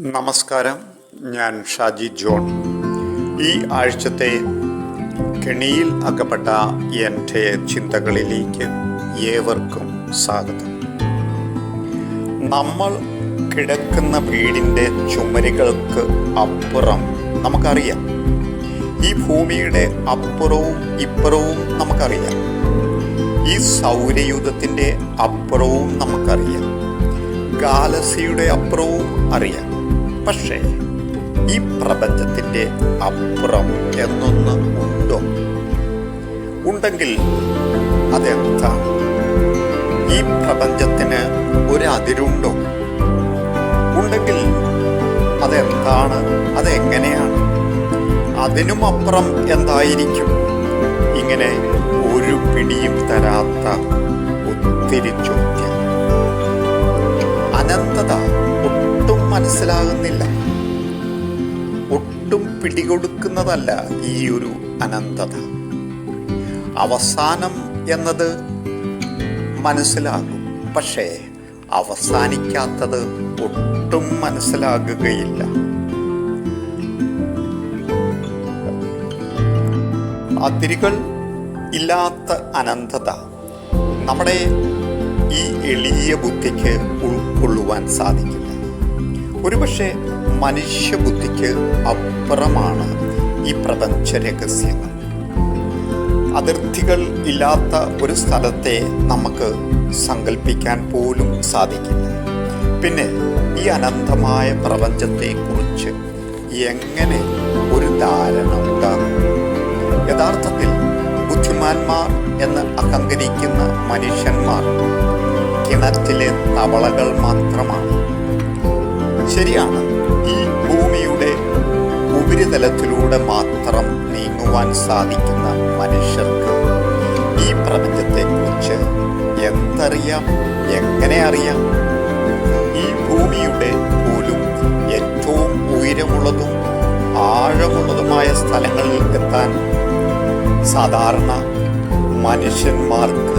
നമസ്കാരം ഞാൻ ഷാജി ജോൺ. ഈ ആഴ്ചത്തെ കെണിയിൽ അകപ്പെട്ട എന്റെ ചിന്തകളിലേക്ക് ഏവർക്കും സ്വാഗതം. നമ്മൾ കിടക്കുന്ന വീടിന്റെ ചുമരുകൾക്ക് അപ്പുറം നമുക്കറിയാം. ഈ ഭൂമിയുടെ അപ്പുറവും ഇപ്പുറവും നമുക്കറിയാം. ഈ സൗരയൂഥത്തിന്റെ അപ്പുറവും നമുക്കറിയാം. ഗാലസിയുടെ അപ്പുറവും അറിയാം. പക്ഷേ ഈ പ്രപഞ്ചത്തിന്റെ അപ്പുറം എന്നൊന്ന് ഉണ്ടോ? ഉണ്ടെങ്കിൽ അതെന്താണ് ഈ പ്രപഞ്ചത്തിന് ഒരു അതിരുണ്ടോ? ഉണ്ടെങ്കിൽ അതെന്താണ്? അതെങ്ങനെയാണ്? അതിനും അപ്പുറം എന്തായിരിക്കും? ഇങ്ങനെ ഒരു പിടിയും തരാത്ത ഒത്തിരി ചോദ്യം മനസ്സിലാകുന്നില്ല. ഒട്ടും പിടികൊടുക്കുന്നതല്ല ഈ ഒരു അനന്തത. അവസാനം എന്നത് മനസ്സിലാകും. പക്ഷേ അവസാനിക്കാത്തത് ഒട്ടും മനസ്സിലാകുകയില്ല. അതിരുകൾ ഇല്ലാത്ത അനന്തത നമ്മുടെ ഈ എളിയ ബുദ്ധിക്ക് ഉൾക്കൊള്ളുവാൻ സാധിക്കില്ല. ഒരുപക്ഷെ മനുഷ്യബുദ്ധിക്ക് അപ്പുറമാണ് ഈ പ്രപഞ്ച രഹസ്യങ്ങൾ അതിർത്തികൾ ഇല്ലാത്ത ഒരു സ്ഥലത്തെ നമുക്ക് സങ്കല്പിക്കാൻ പോലും സാധിക്കില്ല. പിന്നെ ഈ അനന്തമായ പ്രപഞ്ചത്തെക്കുറിച്ച് എങ്ങനെ ഒരു ധാരണ ഉണ്ടാകും? യഥാർത്ഥത്തിൽ ബുദ്ധിമാന്മാർ എന്ന് അഹങ്കരിക്കുന്ന മനുഷ്യന്മാർ കിണറ്റിലെ തവളകൾ മാത്രമാണ്. ശരിയാണ്. ഈ ഭൂമിയുടെ ഉപരിതലത്തിലൂടെ മാത്രം നീങ്ങുവാൻ സാധിക്കുന്ന മനുഷ്യർക്ക് ഈ പ്രപഞ്ചത്തെക്കുറിച്ച് എന്തറിയാം? എങ്ങനെ അറിയാം? ഈ ഭൂമിയുടെ പോലും ഏറ്റവും ഉയരമുള്ളതും ആഴമുള്ളതുമായ സ്ഥലങ്ങളിൽ എത്താൻ സാധാരണ മനുഷ്യന്മാർക്ക്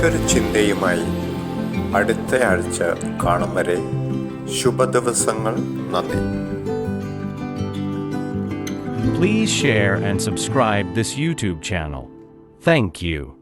മറ്റൊരു ചിന്തയുമായി അടുത്ത ആഴ്ച കാണും വരെ ശുഭദിവസങ്ങൾ നന്ദി Please share and subscribe this YouTube channel. Thank you.